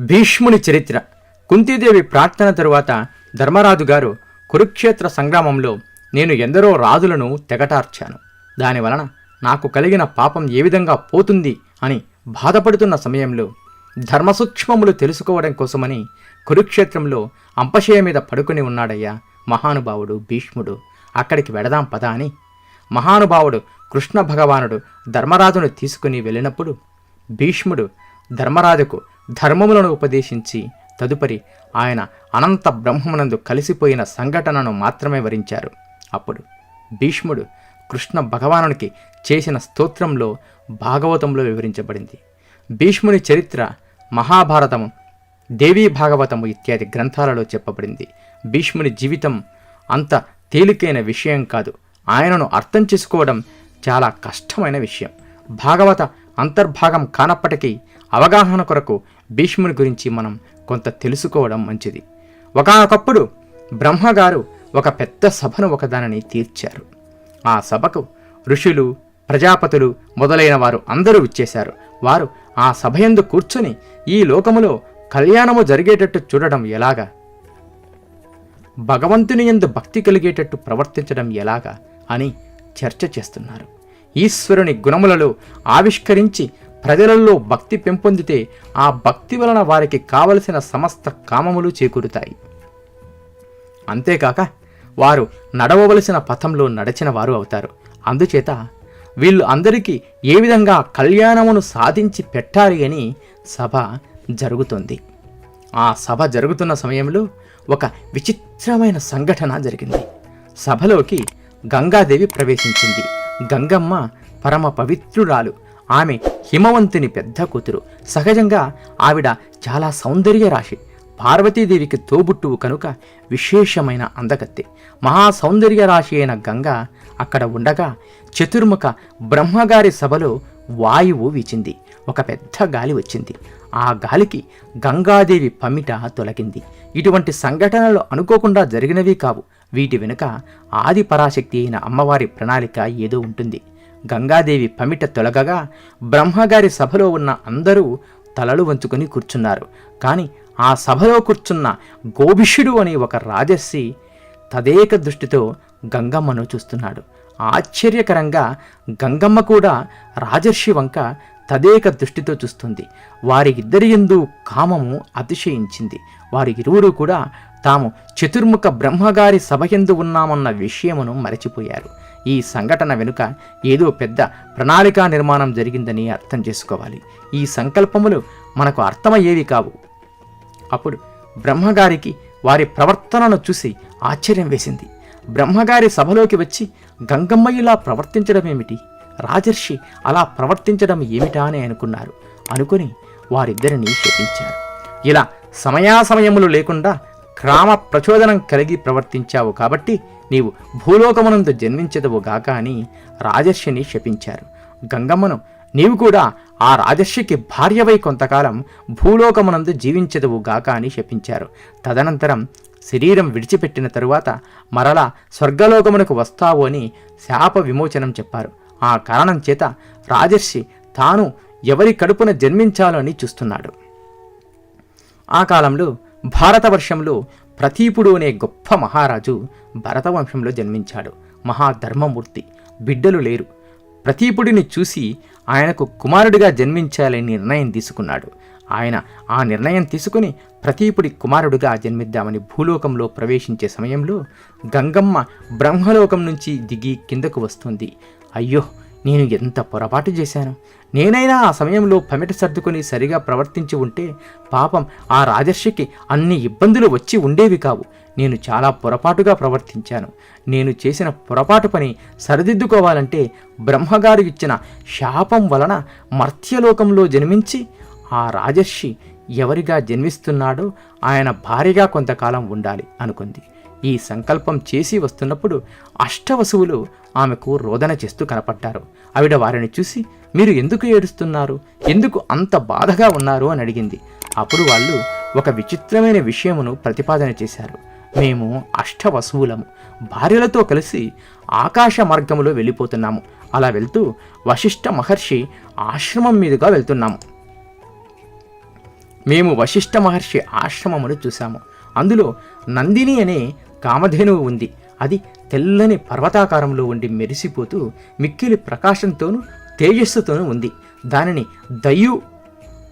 భీష్ముని చరిత్ర. కుంతీదేవి ప్రార్థన తరువాత ధర్మరాజు గారు కురుక్షేత్ర సంగ్రామంలో నేను ఎందరో రాజులను తెగటార్చాను. దానివలన నాకు కలిగిన పాపం ఏ విధంగా పోతుంది అని బాధపడుతున్న సమయంలో ధర్మసూక్ష్మములు తెలుసుకోవడం కోసమని కురుక్షేత్రంలో అంపశయ మీద పడుకుని ఉన్నాడయ్యా మహానుభావుడు భీష్ముడు. అక్కడికి వెడదాం పద అని మహానుభావుడు కృష్ణ భగవానుడు ధర్మరాజును తీసుకుని వెళ్ళినప్పుడు భీష్ముడు ధర్మరాజుకు ధర్మములను ఉపదేశించి తదుపరి ఆయన అనంత బ్రహ్మమునందు కలిసిపోయిన సంఘటనను మాత్రమే వరించారు. అప్పుడు భీష్ముడు కృష్ణ భగవానునికి చేసిన స్తోత్రంలో భాగవతంలో వివరించబడింది. భీష్ముని చరిత్ర మహాభారతము దేవీ భాగవతము ఇత్యాది గ్రంథాలలో చెప్పబడింది. భీష్ముని జీవితం అంత తేలికైన విషయం కాదు. ఆయనను అర్థం చేసుకోవడం చాలా కష్టమైన విషయం. భాగవత అంతర్భాగం కానప్పటికీ అవగాహన కొరకు భీష్ముని గురించి మనం కొంత తెలుసుకోవడం మంచిది. ఒకనొకప్పుడు బ్రహ్మగారు ఒక పెద్ద సభను ఒకదానిని తీర్చారు. ఆ సభకు ఋషులు ప్రజాపతులు మొదలైన వారు అందరూ ఇచ్చేశారు వారు ఆ సభయందు కూర్చొని ఈ లోకములో కళ్యాణము జరిగేటట్టు చూడడం ఎలాగా? భగవంతుని యందు భక్తి కలిగేటట్టు ప్రవర్తించడం ఎలాగా అని చర్చ చేస్తున్నారు. ఈశ్వరుని గుణములలో ఆవిష్కరించి ప్రజలలో భక్తి పెంపొందితే ఆ భక్తి వలన వారికి కావలసిన సమస్త కామములు చేకూరుతాయి. అంతేకాక వారు నడవవలసిన పథంలో నడిచిన వారు అవుతారు. అందుచేత వీళ్ళు అందరికీ ఏ విధంగా కళ్యాణమును సాధించి పెట్టాలి అని సభ జరుగుతుంది. ఆ సభ జరుగుతున్న సమయంలో ఒక విచిత్రమైన సంఘటన జరిగింది. సభలోకి గంగాదేవి ప్రవేశించింది. గంగమ్మ పరమ పవిత్రురాలు. ఆమె హిమవంతుని పెద్ద కూతురు. సహజంగా ఆవిడ చాలా సౌందర్య రాశి. పార్వతీదేవికి తోబుట్టువు కనుక విశేషమైన అందగత్తె మహా సౌందర్య రాశి అయిన గంగ అక్కడ ఉండగా చతుర్ముఖ బ్రహ్మగారి సభలో వాయువు వీచింది. ఒక పెద్ద గాలి వచ్చింది. ఆ గాలికి గంగాదేవి పమిట తొలగింది. ఇటువంటి సంఘటనలు అనుకోకుండా జరిగినవి కావు. వీటి వెనుక ఆది పరాశక్తి అయిన అమ్మవారి ప్రణాళిక ఏదో ఉంటుంది. గంగాదేవి పమిట తొలగగా బ్రహ్మగారి సభలో ఉన్న అందరూ తలలు వంచుకొని కూర్చున్నారు. కానీ ఆ సభలో కూర్చున్న గోభిషుడు అనే ఒక రాజర్షి తదేక దృష్టితో గంగమ్మను చూస్తున్నాడు. ఆశ్చర్యకరంగా గంగమ్మ కూడా రాజర్షి వంక తదేక దృష్టితో చూస్తుంది. వారి ఇద్దరి ఎందు కామము అతిశయించింది. వారి ఇరువురు కూడా తాము చతుర్ముఖ బ్రహ్మగారి సభయందు ఉన్నామన్న విషయమును మరచిపోయారు. ఈ సంఘటన వెనుక ఏదో పెద్ద ప్రణాళికా నిర్మాణం జరిగిందని అర్థం చేసుకోవాలి. ఈ సంకల్పములు మనకు అర్థమయ్యేవి కావు. అప్పుడు బ్రహ్మగారికి వారి ప్రవర్తనను చూసి ఆశ్చర్యం వేసింది. బ్రహ్మగారి సభలోకి వచ్చి గంగమ్మ ఇలా ప్రవర్తించడం ఏమిటి? రాజర్షి అలా ప్రవర్తించడం ఏమిటా అని అనుకున్నారు. అనుకుని వారిద్దరిని శపించారు. ఇలా సమయాసమయములు లేకుండా క్రామ ప్రచోదనం కలిగి ప్రవర్తించావు కాబట్టి నీవు భూలోకమునందు జన్మించదవు గాక అని రాజర్షిని శపించారు. గంగమ్మను నీవు కూడా ఆ రాజర్షికి భార్యవై కొంతకాలం భూలోకమునందు జీవించదవు గాక అని శపించారు. తదనంతరం శరీరం విడిచిపెట్టిన తరువాత మరలా స్వర్గలోకమునకు వస్తావు అని శాప విమోచనం చెప్పారు. ఆ కారణం చేత రాజర్షి తాను ఎవరి కడుపున జన్మించాలని చూస్తున్నాడు. ఆ కాలంలో భారతవర్షంలో ప్రతీపుడు అనే గొప్ప మహారాజు భరతవంశంలో జన్మించాడు. మహాధర్మమూర్తి. బిడ్డలు లేరు. ప్రతీపుడిని చూసి ఆయనకు కుమారుడిగా జన్మించాలని నిర్ణయం తీసుకున్నాడు. ఆయన ఆ నిర్ణయం తీసుకుని ప్రతీపుడి కుమారుడిగా జన్మిద్దామని భూలోకంలో ప్రవేశించే సమయంలో గంగమ్మ బ్రహ్మలోకం నుంచి దిగి కిందకు వస్తుంది. అయ్యో నేను ఎంత పొరపాటు చేశాను? నేనైనా ఆ సమయంలో పమిట సర్దుకొని సరిగా ప్రవర్తించి ఉంటే పాపం ఆ రాజర్షికి అన్ని ఇబ్బందులు వచ్చి ఉండేవి కావు. నేను చాలా పొరపాటుగా ప్రవర్తించాను. నేను చేసిన పొరపాటు పని సరిదిద్దుకోవాలంటే బ్రహ్మగారు ఇచ్చిన శాపం వలన మర్త్యలోకంలో జన్మించి ఆ రాజర్షి ఎవరిగా జన్మిస్తున్నాడో ఆయన భార్యగా కొంతకాలం ఉండాలి అనుకుంది. ఈ సంకల్పం చేసి వస్తున్నప్పుడు అష్టవసువులు ఆమెకు రోదన చేస్తూ కనపడ్డారు. ఆవిడ వారిని చూసి మీరు ఎందుకు ఏడుస్తున్నారు? ఎందుకు అంత బాధగా ఉన్నారు? అని అడిగింది. అప్పుడు వాళ్ళు ఒక విచిత్రమైన విషయమును ప్రతిపాదన చేశారు. మేము అష్టవసువులము. భార్యలతో కలిసి ఆకాశ మార్గములో వెళ్ళిపోతున్నాము. అలా వెళ్తూ వశిష్ఠ మహర్షి ఆశ్రమం మీదుగా వెళ్తున్నాము. మేము వశిష్ఠ మహర్షి ఆశ్రమమును చూశాము. అందులో నందిని అనే కామధేనువు ఉంది. అది తెల్లని పర్వతాకారంలో ఉండి మెరిసిపోతూ మిక్కిలి ప్రకాశంతోనూ తేజస్సుతోనూ ఉంది. దానిని దయ్యు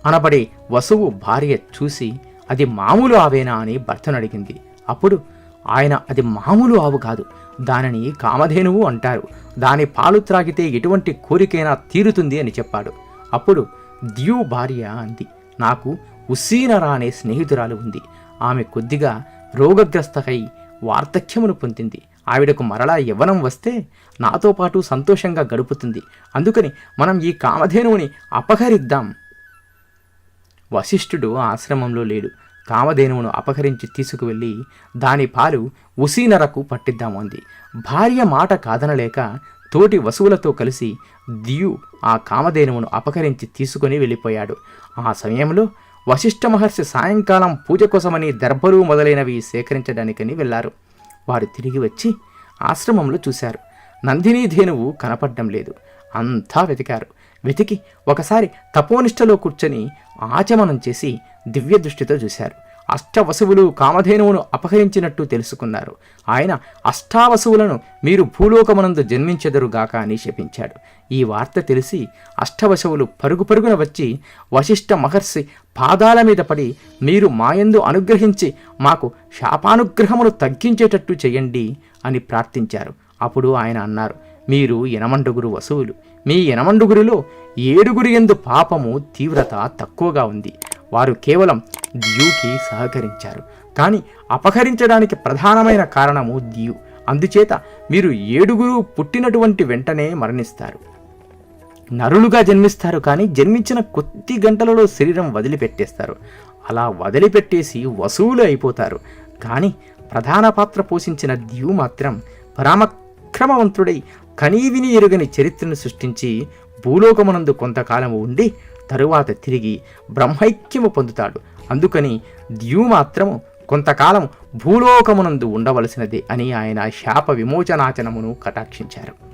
అనబడే వసువు భార్య చూసి అది మామూలు ఆవేనా అని భర్తను అడిగింది. అప్పుడు ఆయన అది మామూలు ఆవు కాదు దానిని కామధేనువు అంటారు. దాని పాలు త్రాగితే ఎటువంటి కోరికైనా తీరుతుంది అని చెప్పాడు. అప్పుడు దియు భార్య అంది నాకు ఉసీనరా అనే స్నేహితురాలు ఉంది. ఆమె కొద్దిగా రోగగ్రస్తకై వార్ధక్యమును పొందింది. ఆవిడకు మరలా యవ్వనం వస్తే నాతో పాటు సంతోషంగా గడుపుతుంది. అందుకని మనం ఈ కామధేనువుని అపహరిద్దాం. వశిష్ఠుడు ఆశ్రమంలో లేడు. కామధేనువును అపహరించి తీసుకువెళ్ళి దాని పాలు ఉసీనరకు పట్టిద్దాము అంది. భార్య మాట కాదనలేక తోటి వసువులతో కలిసి దియు ఆ కామధేనువును అపహరించి తీసుకుని వెళ్ళిపోయాడు. ఆ సమయంలో వశిష్ఠ మహర్షి సాయంకాలం పూజ కోసమని దర్భలు మొదలైనవి సేకరించడానికని వెళ్ళారు వారు తిరిగి వచ్చి ఆశ్రమంలో చూశారు. నందినీ ధేనువు కనపడడం లేదు. అంతా వెతికారు. వెతికి ఒకసారి తపోనిష్టలో కూర్చొని ఆచమనం చేసి దివ్య దృష్టితో చూశారు. అష్టవసువులు కామధేనువును అపహరించినట్టు తెలుసుకున్నారు. ఆయన అష్టావసువులను మీరు భూలోకమనందు జన్మించెదరుగాక అని శపించాడు. ఈ వార్త తెలిసి అష్టవశవులు పరుగు పరుగున వచ్చి వశిష్ఠ మహర్షి పాదాల మీద పడి మీరు మాయందు అనుగ్రహించి మాకు శాపానుగ్రహమును తగ్గించేటట్టు చేయండి అని ప్రార్థించారు. అప్పుడు ఆయన అన్నారు మీరు ఎనమండుగురు వసువులు. మీ ఎనమండుగురిలో ఏడుగురి ఎందు పాపము తీవ్రత తక్కువగా ఉంది. వారు కేవలం దియుకి సహకరించారు. కానీ అపహరించడానికి ప్రధానమైన కారణము దియు. అందుచేత మీరు ఏడుగురు పుట్టినటువంటి వెంటనే మరణిస్తారు. నరులుగా జన్మిస్తారు కానీ జన్మించిన కొద్ది గంటలలో శరీరం వదిలిపెట్టేస్తారు. అలా వదిలిపెట్టేసి వసూలు అయిపోతారు. కానీ ప్రధాన పాత్ర పోషించిన దియు మాత్రం పరామక్రమవంతుడై కనీవిని ఎరుగని చరిత్రను సృష్టించి భూలోకమునందు కొంతకాలము ఉండి తరువాత తిరిగి బ్రహ్మైక్యము పొందుతాడు. అందుకని ద్యు మాత్రము కొంతకాలం భూలోకమునందు ఉండవలసినదే అని ఆయన శాప విమోచనాచనమును కటాక్షించారు.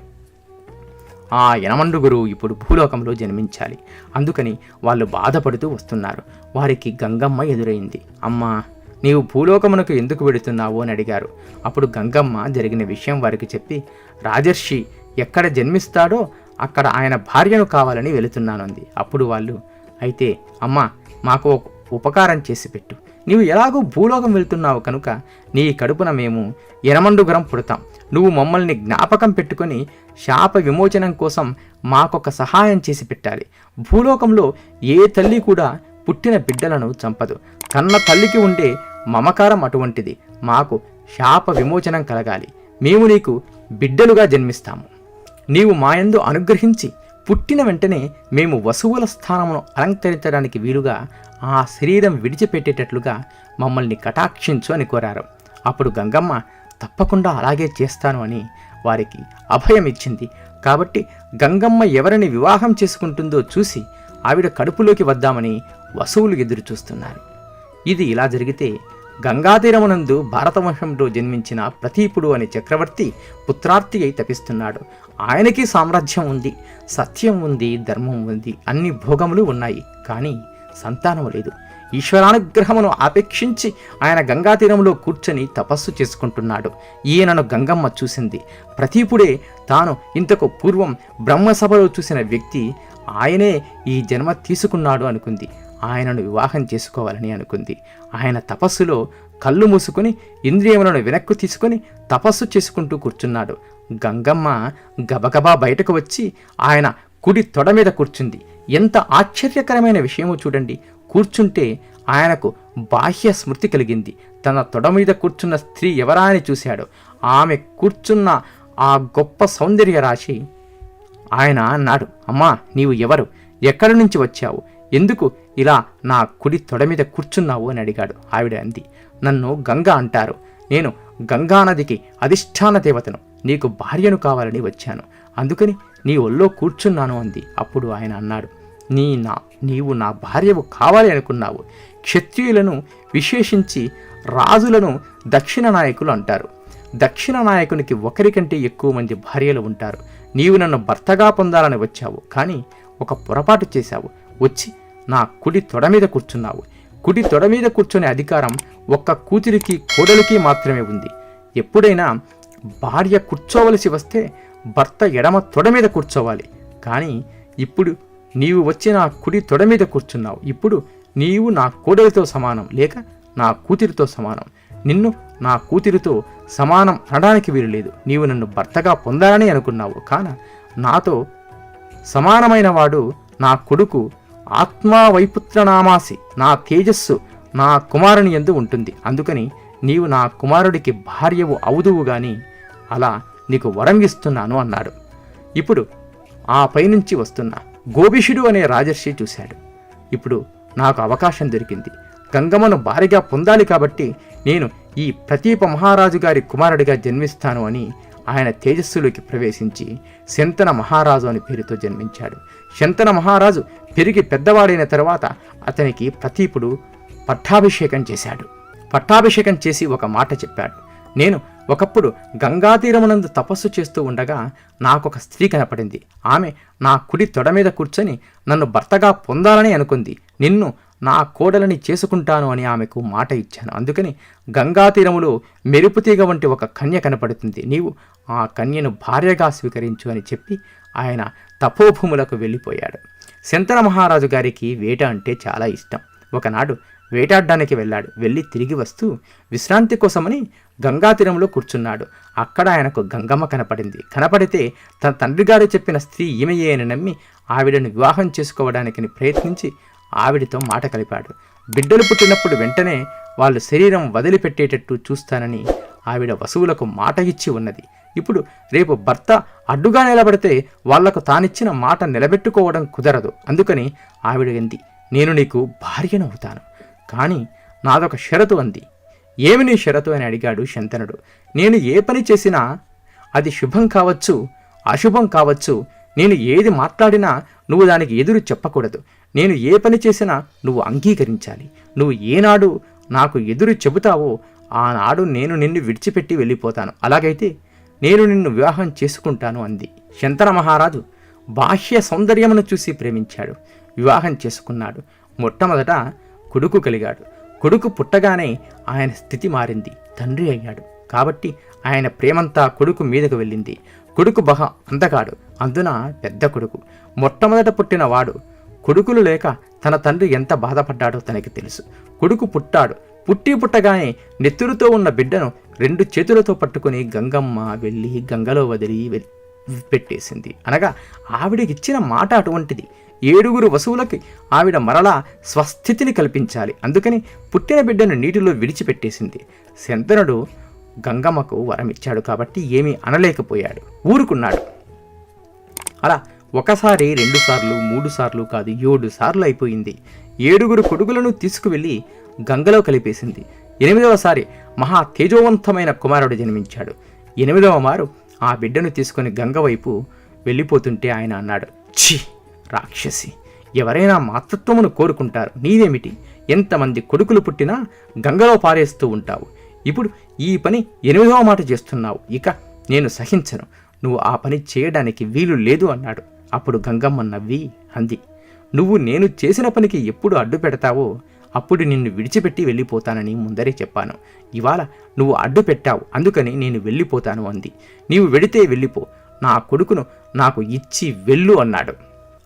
ఆ యనమండుగురు ఇప్పుడు భూలోకంలో జన్మించాలి. అందుకని వాళ్ళు బాధపడుతూ వస్తున్నారు. వారికి గంగమ్మ ఎదురైంది. అమ్మా నీవు భూలోకమునకు ఎందుకు వెడుతున్నావు అని అడిగారు. అప్పుడు గంగమ్మ జరిగిన విషయం వారికి చెప్పి రాజర్షి ఎక్కడ జన్మిస్తాడో అక్కడ ఆయన భార్యను కావాలని వెళుతున్నానుంది. అప్పుడు వాళ్ళు అయితే అమ్మ మాకు ఉపకారం చేసి పెట్టు. నీవు ఎలాగో భూలోకం వెళ్తున్నావు కనుక నీ కడుపున మేము ఎనమండుగరం పుడతాం. నువ్వు మమ్మల్ని జ్ఞాపకం పెట్టుకొని శాప విమోచనం కోసం మాకొక సహాయం చేసి పెట్టాలి. భూలోకంలో ఏ తల్లి కూడా పుట్టిన బిడ్డలను చంపదు. కన్న తల్లికి ఉండే మమకారం అటువంటిది. మాకు శాప విమోచనం కలగాలి. మేము నీకు బిడ్డలుగా జన్మిస్తాము. నీవు మాయందు అనుగ్రహించి పుట్టిన వెంటనే మేము వసువుల స్థానమును అలంకరించడానికి వీలుగా ఆ శరీరం విడిచిపెట్టేటట్లుగా మమ్మల్ని కటాక్షించు అని కోరారు. అప్పుడు గంగమ్మ తప్పకుండా అలాగే చేస్తాను అని వారికి అభయం ఇచ్చింది. కాబట్టి గంగమ్మ ఎవరిని వివాహం చేసుకుంటుందో చూసి ఆవిడ కడుపులోకి వద్దామని వసువులు ఎదురు చూస్తున్నారు ఇది ఇలా జరిగితే గంగాతీరమునందు భారతవంశంలో జన్మించిన ప్రతీపుడు అనే చక్రవర్తి పుత్రార్తి అయి తపిస్తున్నాడు. ఆయనకి సామ్రాజ్యం ఉంది సత్యం ఉంది ధర్మం ఉంది అన్ని భోగములు ఉన్నాయి. కానీ సంతానం లేదు. ఈశ్వరానుగ్రహమును ఆపేక్షించి ఆయన గంగాతీరంలో కూర్చొని తపస్సు చేసుకుంటున్నాడు. ఈయనను గంగమ్మ చూసింది. ప్రతీపుడే తాను ఇంతకు పూర్వం బ్రహ్మసభలో చూసిన వ్యక్తి ఆయనే ఈ జన్మ తీసుకున్నాడు అనుకుంది. ఆయనను వివాహం చేసుకోవాలని అనుకుంది. ఆయన తపస్సులో కళ్ళు మూసుకుని ఇంద్రియములను వెనక్కు తీసుకొని తపస్సు చేసుకుంటూ కూర్చున్నాడు. గంగమ్మ గబగబా బయటకు వచ్చి ఆయన కుడి తొడ మీద కూర్చుంది. ఎంత ఆశ్చర్యకరమైన విషయమో చూడండి. కూర్చుంటే ఆయనకు బాహ్య స్మృతి కలిగింది. తన తొడ మీద కూర్చున్న స్త్రీ ఎవరా అని చూశాడు. ఆమె కూర్చున్న ఆ గొప్ప సౌందర్య రాశి ఆయన అన్నాడు. అమ్మా నీవు ఎవరు? ఎక్కడి నుంచి వచ్చావు? ఎందుకు ఇలా నా కుడి తొడ మీద కూర్చున్నావు? అని అడిగాడు. ఆవిడ అంది నన్ను గంగా అంటారు. నేను గంగానదికి అధిష్టాన దేవతను. నీకు భార్యను కావాలని వచ్చాను. అందుకని నీ ఒళ్ళో కూర్చున్నాను అంది. అప్పుడు ఆయన అన్నాడు నీ నా నీవు నా భార్యవు కావాలి అనుకున్నావు. క్షత్రియులను విశేషించి రాజులను దక్షిణ నాయకులు అంటారు. దక్షిణ నాయకునికి ఒకరికంటే ఎక్కువ మంది భార్యలు ఉంటారు. నీవు నన్ను భర్తగా పొందాలని వచ్చావు. కానీ ఒక పొరపాటు చేశావు. వచ్చి నా కుడి తొడ మీద కూర్చున్నావు. కుడి తొడ మీద కూర్చునే అధికారం ఒక్క కూతురికి కోడలికి మాత్రమే ఉంది. ఎప్పుడైనా భార్య కూర్చోవలసి వస్తే భర్త ఎడమ తొడ మీద కూర్చోవాలి. కానీ ఇప్పుడు నీవు వచ్చి నా కుడి తొడ మీద కూర్చున్నావు. ఇప్పుడు నీవు నా కోడలితో సమానం లేక నా కూతురితో సమానం. నిన్ను నా కూతురితో సమానం అనడానికి వీలు లేదు నీవు నన్ను భర్తగా పొందాలని అనుకున్నావు. కాన నాతో సమానమైన వాడు నా కొడుకు ఆత్మా వైపుత్రనామాసి నా తేజస్సు నా కుమారుని ఎందు ఉంటుంది. అందుకని నీవు నా కుమారుడికి భార్యవు అవుదువు గాని అలా నీకు వరం ఇస్తున్నాను అన్నాడు. ఇప్పుడు ఆ పైనుంచి వస్తున్న గోభిషుడు అనే రాజర్షి చూశాడు. ఇప్పుడు నాకు అవకాశం దొరికింది. గంగమ్మను భార్యగా పొందాలి కాబట్టి నేను ఈ ప్రతీప మహారాజు గారి కుమారుడిగా జన్మిస్తాను అని ఆయన తేజస్సులోకి ప్రవేశించి శంతన మహారాజు అని పేరుతో జన్మించాడు. శంతన మహారాజు పెరిగి పెద్దవాడైన తర్వాత అతనికి ప్రతీపుడు పట్టాభిషేకం చేశాడు. పట్టాభిషేకం చేసి ఒక మాట చెప్పాడు. నేను ఒకప్పుడు గంగాతీరమునందు తపస్సు చేస్తూ ఉండగా నాకొక స్త్రీ కనపడింది. ఆమె నా కుడి తొడ మీద కూర్చొని నన్ను భర్తగా పొందాలని అనుకుంది. నిన్ను నా కోడలని చేసుకుంటాను అని ఆమెకు మాట ఇచ్చాను. అందుకని గంగా తీరములో మెరుపుతీగ వంటి ఒక కన్య కనపడుతుంది. నీవు ఆ కన్యను భార్యగా స్వీకరించు అని చెప్పి ఆయన తపోభూములకు వెళ్ళిపోయాడు. శంతన మహారాజు గారికి వేట అంటే చాలా ఇష్టం. ఒకనాడు వేటాడడానికి వెళ్ళాడు. వెళ్ళి తిరిగి వస్తూ విశ్రాంతి కోసమని గంగా తీరంలో కూర్చున్నాడు. అక్కడ ఆయనకు గంగమ్మ కనపడింది. కనపడితే తన తండ్రి గారు చెప్పిన స్త్రీ ఈమెయే అని నమ్మి ఆవిడను వివాహం చేసుకోవడానికి ప్రయత్నించి ఆవిడతో మాట కలిపాడు. బిడ్డలు పుట్టినప్పుడు వెంటనే వాళ్ళు శరీరం వదిలిపెట్టేటట్టు చూస్తానని ఆవిడ వసువులకు మాట ఇచ్చి ఉన్నది. ఇప్పుడు రేపు భర్త అడ్డుగా నిలబడితే వాళ్ళకు తానిచ్చిన మాట నిలబెట్టుకోవడం కుదరదు. అందుకని ఆవిడ అంది నేను నీకు భార్యనవుతాను కానీ నాదొక షరతు అంది. ఏమి నీ షరతు? అని అడిగాడు శంతనుడు. నేను ఏ పని చేసినా అది శుభం కావచ్చు అశుభం కావచ్చు నేను ఏది మాట్లాడినా నువ్వు దానికి ఎదురు చెప్పకూడదు. నేను ఏ పని చేసినా నువ్వు అంగీకరించాలి. నువ్వు ఏనాడు నాకు ఎదురు చెబుతావో ఆనాడు నేను నిన్ను విడిచిపెట్టి వెళ్ళిపోతాను. అలాగైతే నేను నిన్ను వివాహం చేసుకుంటాను అంది. శంతన మహారాజు బాహ్య సౌందర్యమును చూసి ప్రేమించాడు. వివాహం చేసుకున్నాడు. మొట్టమొదట కొడుకు కలిగాడు. కొడుకు పుట్టగానే ఆయన స్థితి మారింది. తండ్రి అయ్యాడు. కాబట్టి ఆయన ప్రేమంతా కొడుకు మీదకు వెళ్ళింది. కొడుకు బహ అందగాడు. అందున పెద్ద కొడుకు. మొట్టమొదట పుట్టిన వాడు కొడుకులు లేక తన తండ్రి ఎంత బాధపడ్డాడో తనకి తెలుసు. కొడుకు పుట్టాడు. పుట్టి పుట్టగానే నెత్తురుతో ఉన్న బిడ్డను రెండు చేతులతో పట్టుకుని గంగమ్మ వెళ్ళి గంగలో వదిలి పెట్టేసింది. అనగా ఆవిడకిచ్చిన మాట అటువంటిది. ఏడుగురు వసువులకి ఆవిడ మరలా స్వస్థితిని కల్పించాలి. అందుకని పుట్టిన బిడ్డను నీటిలో విడిచిపెట్టేసింది. శంతనుడు గంగమ్మకు వరమిచ్చాడు కాబట్టి ఏమీ అనలేకపోయాడు. ఊరుకున్నాడు. అలా ఒకసారి రెండు సార్లు మూడు సార్లు కాదు ఏడు సార్లు అయిపోయింది. ఏడుగురు కొడుకులను తీసుకువెళ్ళి గంగలో కలిపేసింది. ఎనిమిదవసారి మహా తేజోవంతమైన కుమారుడు జన్మించాడు. ఎనిమిదవ మారు ఆ బిడ్డను తీసుకుని గంగ వైపు వెళ్ళిపోతుంటే ఆయన అన్నాడు ఛీ రాక్షసి! ఎవరైనా మాతృత్వమును కోరుకుంటారు. నీదేమిటి? ఎంతమంది కొడుకులు పుట్టినా గంగలో పారేస్తూ ఉంటావు. ఇప్పుడు ఈ పని ఎనిమిదవ మాట చేస్తున్నావు. ఇక నేను సహించను. నువ్వు ఆ పని చేయడానికి వీలు లేదు అన్నాడు. అప్పుడు గంగమ్మ నవ్వి అంది. నువ్వు నేను చేసిన పనికి ఎప్పుడు అడ్డు పెడతావో అప్పుడు నిన్ను విడిచిపెట్టి వెళ్ళిపోతానని ముందరే చెప్పాను. ఇవాళ నువ్వు అడ్డు పెట్టావు. అందుకని నేను వెళ్ళిపోతాను అంది. నీవు వెడితే వెళ్ళిపో. నా కొడుకును నాకు ఇచ్చి వెళ్ళు అన్నాడు.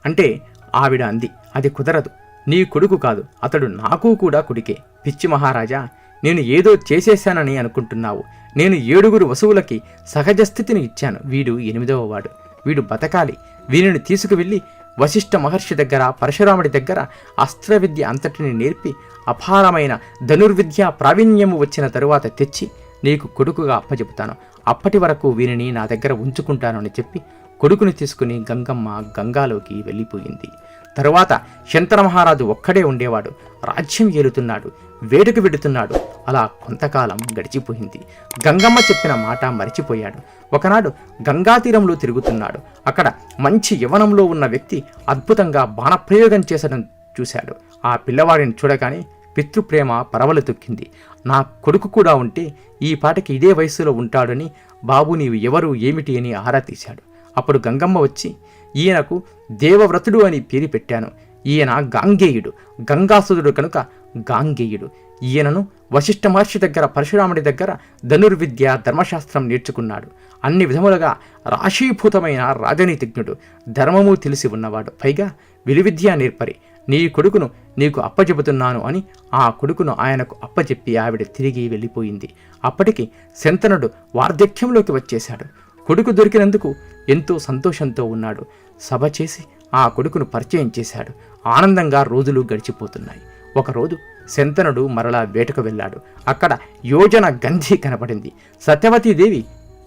అంటే ఆవిడ అంది. అది కుదరదు. నీ కొడుకు కాదు. అతడు నాకు కూడా కొడుకే. పిచ్చి మహారాజా నేను ఏదో చేసేశానని అనుకుంటున్నావు. నేను ఏడుగురు వసువులకి సహజ స్థితిని ఇచ్చాను. వీడు ఎనిమిదవ వాడు. వీడు బతకాలి. వీరిని తీసుకువెళ్ళి వశిష్ఠ మహర్షి దగ్గర పరశురాముడి దగ్గర అస్త్ర విద్య అంతటిని నేర్పి అపారమైన ధనుర్విద్య ప్రావీణ్యము వచ్చిన తరువాత తెచ్చి నీకు కొడుకుగా అప్పచెబుతాను అప్పటి వరకు వీరిని నా దగ్గర ఉంచుకుంటాను అని చెప్పి కొడుకుని తీసుకుని గంగమ్మ గంగాలోకి వెళ్ళిపోయింది. తరువాత శంతన మహారాజు ఒక్కడే ఉండేవాడు. రాజ్యం ఏలుతున్నాడు. వేడుక విడుతున్నాడు. అలా కొంతకాలం గడిచిపోయింది. గంగమ్మ చెప్పిన మాట మరిచిపోయాడు. ఒకనాడు గంగా తీరంలో తిరుగుతున్నాడు. అక్కడ మంచి యవనంలో ఉన్న వ్యక్తి అద్భుతంగా బాణప్రయోగం చేసడం చూశాడు. ఆ పిల్లవాడిని చూడగానే పితృప్రేమ పరవలు తొక్కింది. నా కొడుకు కూడా ఉంటే ఈ పాటకి ఇదే వయస్సులో ఉంటాడని బాబు నీవు ఎవరు ఏమిటి అని ఆరా తీశాడు. అప్పుడు గంగమ్మ వచ్చి ఈయనకు దేవవ్రతుడు అని పేరు పెట్టాను. ఈయన గాంగేయుడు. గంగాసురుడు కనుక గాంగేయుడు. ఈయనను వశిష్ఠ మహర్షి దగ్గర పరశురాముడి దగ్గర ధనుర్విద్య ధర్మశాస్త్రం నేర్చుకున్నాడు. అన్ని విధములుగా రాశీభూతమైన రాజనీతిజ్ఞుడు. ధర్మము తెలిసి ఉన్నవాడు. పైగా విలువిద్య నేర్పరి. నీ కొడుకును నీకు అప్పచెబుతున్నాను అని ఆ కొడుకును ఆయనకు అప్పచెప్పి ఆవిడ తిరిగి వెళ్ళిపోయింది. అప్పటికి శంతనుడు వార్ధక్యంలోకి వచ్చేశాడు. కొడుకు దొరికినందుకు ఎంతో సంతోషంతో ఉన్నాడు. సభ చేసి ఆ కొడుకును పరిచయం చేశాడు. ఆనందంగా రోజులు గడిచిపోతున్నాయి. ఒకరోజు శంతనుడు మరలా వేటకు వెళ్ళాడు. అక్కడ యోజన గంధి కనపడింది సత్యవతీదేవి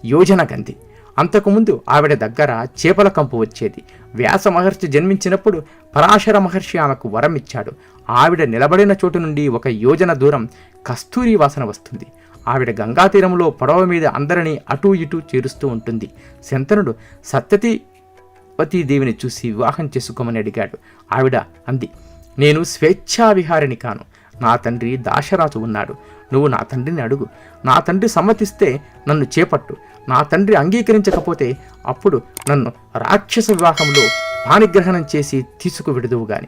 యోజన గంధి. అంతకుముందు ఆవిడ దగ్గర చేపల కంపు వచ్చేది. వ్యాస మహర్షి జన్మించినప్పుడు పరాశర మహర్షి ఆమెకు వరం ఇచ్చాడు. ఆవిడ నిలబడిన చోటు నుండి ఒక యోజన దూరం కస్తూరి వాసన వస్తుంది. ఆవిడ గంగా తీరంలో పడవ మీద అందరినీ అటూ ఇటూ చేరుస్తూ ఉంటుంది. శంతనుడు సత్యవతీదేవిని చూసి వివాహం చేసుకోమని అడిగాడు. ఆవిడ అంది నేను స్వేచ్ఛా విహారిని కాను. నా తండ్రి దాశరాజు ఉన్నాడు. నువ్వు నా తండ్రిని అడుగు. నా తండ్రి సమ్మతిస్తే నన్ను చేపట్టు. నా తండ్రి అంగీకరించకపోతే అప్పుడు నన్ను రాక్షస వివాహంలో పానిగ్రహణం చేసి తీసుకు విడుదువు గాని.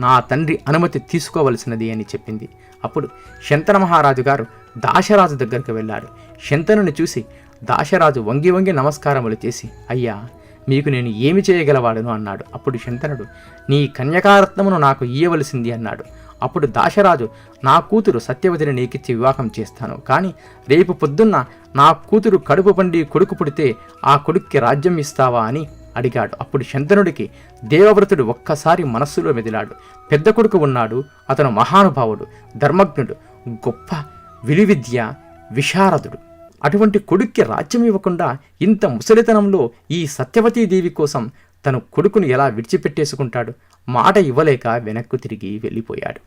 నా తండ్రి అనుమతి తీసుకోవలసినది అని చెప్పింది. అప్పుడు శంతన మహారాజు గారు దాశరాజు దగ్గరకు వెళ్ళాడు శంతనుని చూసి దాశరాజు వంగి వంగి నమస్కారములు చేసి అయ్యా మీకు నేను ఏమి చేయగలవాడను అన్నాడు. అప్పుడు శంతనుడు నీ కన్యకారత్నమును నాకు ఇయ్యవలసింది అన్నాడు. అప్పుడు దాశరాజు నా కూతురు సత్యవతిని నీకిచ్చి వివాహం చేస్తాను. కానీ రేపు పొద్దున్న నా కూతురు కడుపు పండి కొడుకు పుడితే ఆ కొడుక్కి రాజ్యం ఇస్తావా అని అడిగాడు. అప్పుడు శంతనుడికి దేవవ్రతుడు ఒక్కసారి మనస్సులో మెదిలాడు. పెద్ద కొడుకు ఉన్నాడు అతను మహానుభావుడు ధర్మజ్ఞుడు గొప్ప విలువిద్య విశారదుడు. అటువంటి కొడుక్కి రాజ్యం ఇవ్వకుండా ఇంత ముసలితనంలో ఈ సత్యవతీదేవి కోసం తన కొడుకును ఎలా విడిచిపెట్టేసుకుంటాడు? మాట ఇవ్వలేక వెనక్కు తిరిగి వెళ్ళిపోయాడు.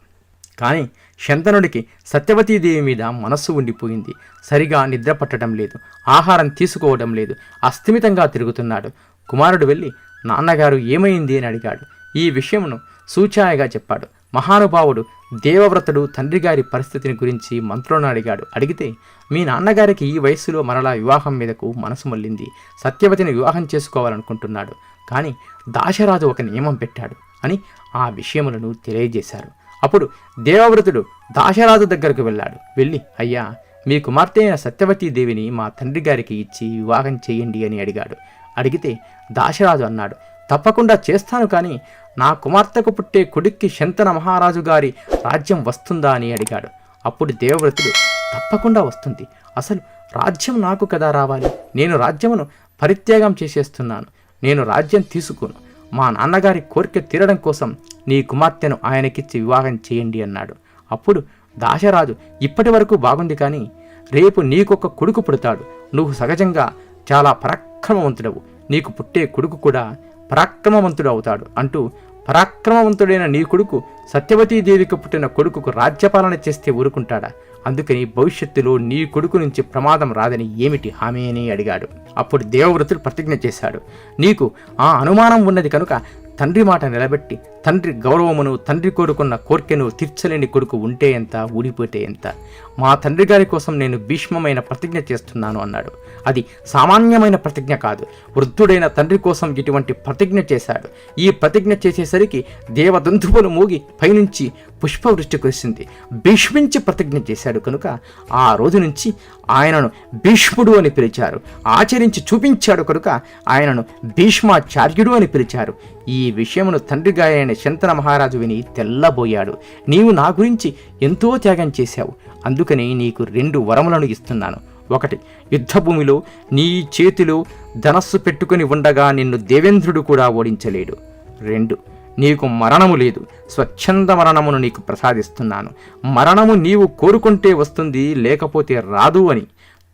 కానీ శంతనుడికి సత్యవతీదేవి మీద మనస్సు ఉండిపోయింది. సరిగా నిద్ర పట్టడం లేదు. ఆహారం తీసుకోవడం లేదు. అస్థిమితంగా తిరుగుతున్నాడు. కుమారుడు వెళ్ళి నాన్నగారు ఏమైంది? అని అడిగాడు. ఈ విషయమును సూచాయగా చెప్పాడు. మహానుభావుడు దేవవ్రతుడు తండ్రి గారి పరిస్థితిని గురించి మంత్రులను అడిగాడు. అడిగితే మీ నాన్నగారికి ఈ వయస్సులో మరలా వివాహం మీదకు మనసు మళ్ళింది. సత్యవతిని వివాహం చేసుకోవాలనుకుంటున్నాడు. కానీ దాశరాజు ఒక నియమం పెట్టాడు అని ఆ విషయములను తెలియజేశారు. అప్పుడు దేవవ్రతుడు దాశరాజు దగ్గరకు వెళ్ళాడు. వెళ్ళి అయ్యా మీ కుమార్తె అయిన సత్యవతీదేవిని మా తండ్రి గారికి ఇచ్చి వివాహం చేయండి అని అడిగాడు. అడిగితే దాశరాజు అన్నాడు తప్పకుండా చేస్తాను కానీ నా కుమార్తెకు పుట్టే కొడుక్కి శంతన మహారాజు గారి రాజ్యం వస్తుందా అని అడిగాడు. అప్పుడు దేవవ్రతుడు తప్పకుండా వస్తుంది. అసలు రాజ్యం నాకు కదా రావాలి. నేను రాజ్యమును పరిత్యాగం చేసేస్తున్నాను. నేను రాజ్యం తీసుకోను. మా నాన్నగారి కోరిక తీరడం కోసం నీ కుమార్తెను ఆయనకిచ్చి వివాహం చేయండి అన్నాడు. అప్పుడు దాశరాజు ఇప్పటి వరకు బాగుంది కానీ రేపు నీకొక కొడుకు పుడతాడు. నువ్వు సహజంగా చాలా పరాక్రమవంతుడవు. నీకు పుట్టే కొడుకు కూడా పరాక్రమవంతుడు అవుతాడు అంటూ పరాక్రమవంతుడైన నీ కొడుకు సత్యవతీదేవికి పుట్టిన కొడుకుకు రాజ్యపాలన చేస్తే ఊరుకుంటాడా? అందుకని భవిష్యత్తులో నీ కొడుకు నుంచి ప్రమాదం రాదని ఏమిటి హామీ అని అడిగాడు. అప్పుడు దేవవ్రతుడు ప్రతిజ్ఞ చేశాడు. నీకు ఆ అనుమానం ఉన్నది కనుక తండ్రి మాట నిలబెట్టి తండ్రి గౌరవమును తండ్రి కోరుకున్న కోర్కెను తీర్చలేని కొడుకు ఉంటే ఎంత ఊడిపోతే ఎంత? మా తండ్రి గారి కోసం నేను భీష్మమైన ప్రతిజ్ఞ చేస్తున్నాను అన్నాడు. అది సామాన్యమైన ప్రతిజ్ఞ కాదు. వృద్ధుడైన తండ్రి కోసం ఇటువంటి ప్రతిజ్ఞ చేశాడు. ఈ ప్రతిజ్ఞ చేసేసరికి దేవదంతువులు మూగి పైనుంచి పుష్పవృష్టి కురిసింది. భీష్మించి ప్రతిజ్ఞ చేశాడు కనుక ఆ రోజు నుంచి ఆయనను భీష్ముడు అని పిలిచారు. ఆచరించి చూపించాడు కనుక ఆయనను భీష్మాచార్యుడు అని పిలిచారు. ఈ విషయమును తండ్రిగా అయిన శంతన మహారాజు విని తెల్లబోయాడు. నీవు నా గురించి ఎంతో త్యాగం చేశావు. అందుకని నీకు రెండు వరములను ఇస్తున్నాను. ఒకటి యుద్ధభూమిలో నీ చేతిలో ధనస్సు పెట్టుకుని ఉండగా నిన్ను దేవేంద్రుడు కూడా ఓడించలేడు. రెండు నీకు మరణము లేదు. స్వచ్ఛంద మరణమును నీకు ప్రసాదిస్తున్నాను. మరణము నీవు కోరుకుంటే వస్తుంది లేకపోతే రాదు అని.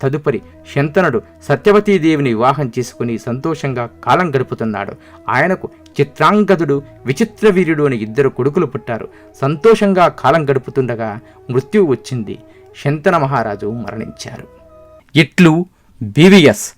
తదుపరి శంతనుడు సత్యవతీదేవిని వివాహం చేసుకుని సంతోషంగా కాలం గడుపుతున్నాడు. ఆయనకు చిత్రాంగదుడు విచిత్రవీర్యుడు అని ఇద్దరు కొడుకులు పుట్టారు. సంతోషంగా కాలం గడుపుతుండగా మృత్యువు వచ్చింది. శంతన మహారాజు మరణించారు. ఇట్లు బీవీఎస్